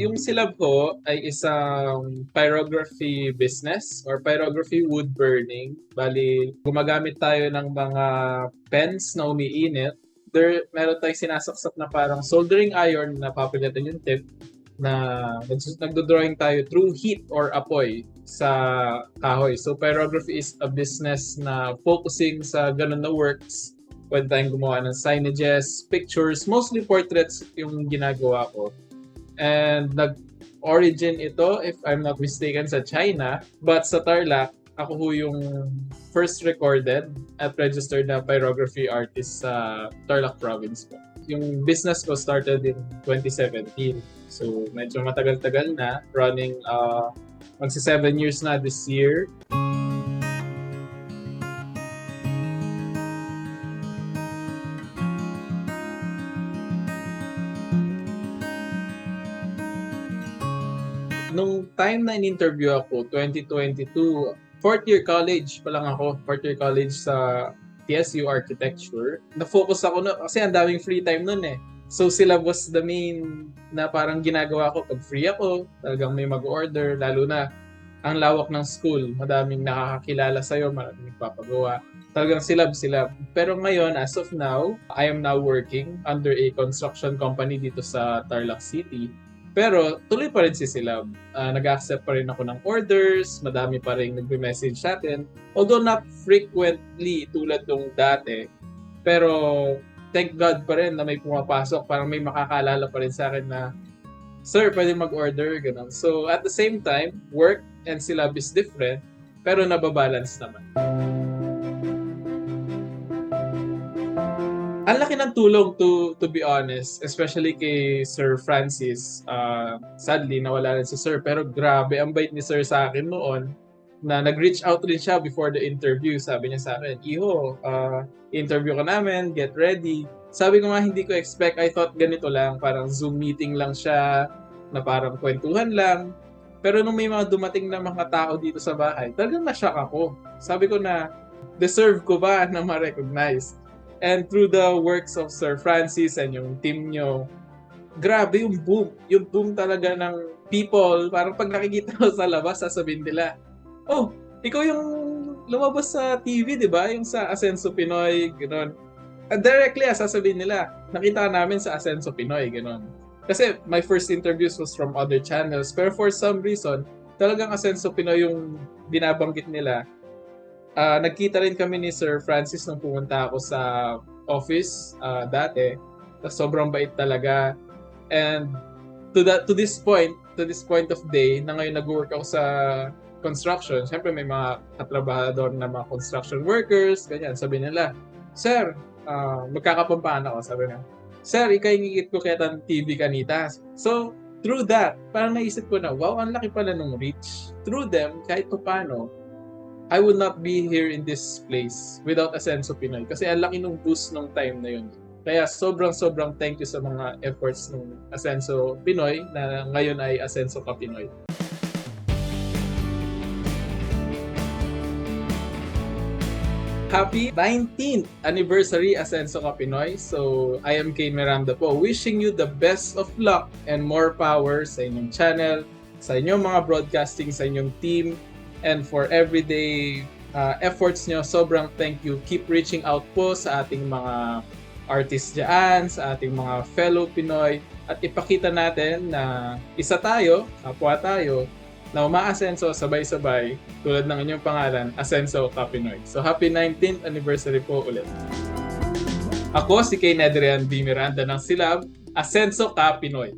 Yung silab ko ay isang pyrography business or pyrography wood burning. Bali, gumagamit tayo ng mga pens na umiinit. There, meron tayong sinasaksak na parang soldering iron na papilitan yung tip na nagdo-drawing tayo through heat or apoy sa kahoy. So pyrography is a business na focusing sa ganun na works. Pwede tayong gumawa ng signages, pictures, mostly portraits yung ginagawa ko. And nag-origin ito, if I'm not mistaken, sa China. But sa Tarlac, ako ho yung first recorded at registered na pyrography artist sa Tarlac province po. Yung business ko started in 2017. So medyo matagal-tagal na, running uh, magsi 7 years na this year. Nung time na in-interview ako, 2022, fourth year college pa lang ako, fourth year college sa TSU Architecture. Na-focus ako na, kasi ang daming free time nun eh. So sila was the main na parang ginagawa ko pag free ako, talagang may mag-order, lalo na ang lawak ng school, madaming nakakakilala sa'yo, maraming papagawa. Talagang silab silab. Pero ngayon, as of now, I am now working under a construction company dito sa Tarlac City. Pero tuloy pa rin si Silab. Ah, nag-accept pa rin ako ng orders, madami pa rin nagbe-message sa atin. Although not frequently tulad nung dati, pero thank God pa rin na may pumapasok. Parang may makakalala pa rin sa akin na, Sir, pwede mag-order, ganun. So, at the same time, work and Silab is different, pero nababalance naman. Ang laki ng tulong to to be honest, especially kay Sir Francis. Uh, sadly, nawala rin si Sir, pero grabe, ang bait ni Sir sa akin noon na nag-reach out rin siya before the interview. Sabi niya sa akin, Iho, uh, interview ka namin, get ready. Sabi ko nga, hindi ko expect. I thought ganito lang, parang Zoom meeting lang siya, na parang kwentuhan lang. Pero nung may mga dumating na mga tao dito sa bahay, talagang na-shock ako. Sabi ko na, deserve ko ba na ma-recognize? And through the works of Sir Francis and yung team nyo, grabe yung boom. Yung boom talaga ng people. Parang pag nakikita ko sa labas, sasabihin nila, oh, ikaw yung lumabas sa TV, di ba? Yung sa Asenso Pinoy, gano'n. Directly, ah, sasabihin nila, nakita namin sa Asenso Pinoy, gano'n. Kasi my first interviews was from other channels. Pero for some reason, talagang Asenso Pinoy yung binabanggit nila. Ah, nagkita rin kami ni Sir Francis nung pumunta ako sa office ah, dati. Tapos sobrang bait talaga. And to that to this point, to this point of day, na ngayon nag-work ako sa construction, syempre may mga katrabahador na mga construction workers, ganyan. Sabi nila, Sir, uh, magkakapampaan ako, sabi niya. Sir, ikay ngigit ko kaya ng TV kanita. So, through that, parang naisip ko na, wow, ang laki pala ng reach. Through them, kahit pa paano, I would not be here in this place without Asenso Pinoy. Kasi ang laki ng boost nung time na yun. Kaya sobrang sobrang thank you sa mga efforts ng Asenso Pinoy na ngayon ay Asenso Ka Pinoy. Happy 19th anniversary Asenso Ka Pinoy. So, I am Kay Miranda po. Wishing you the best of luck and more power sa inyong channel, sa inyong mga broadcasting, sa inyong team, and for everyday uh, efforts nyo. Sobrang thank you. Keep reaching out po sa ating mga artists dyan, sa ating mga fellow Pinoy, at ipakita natin na isa tayo, kapwa tayo, na umaasenso sabay-sabay tulad ng inyong pangalan, Asenso Kapinoy. So happy 19th anniversary po ulit. Ako si Kay Nedrian B. Miranda ng Silab, Asenso Kapinoy.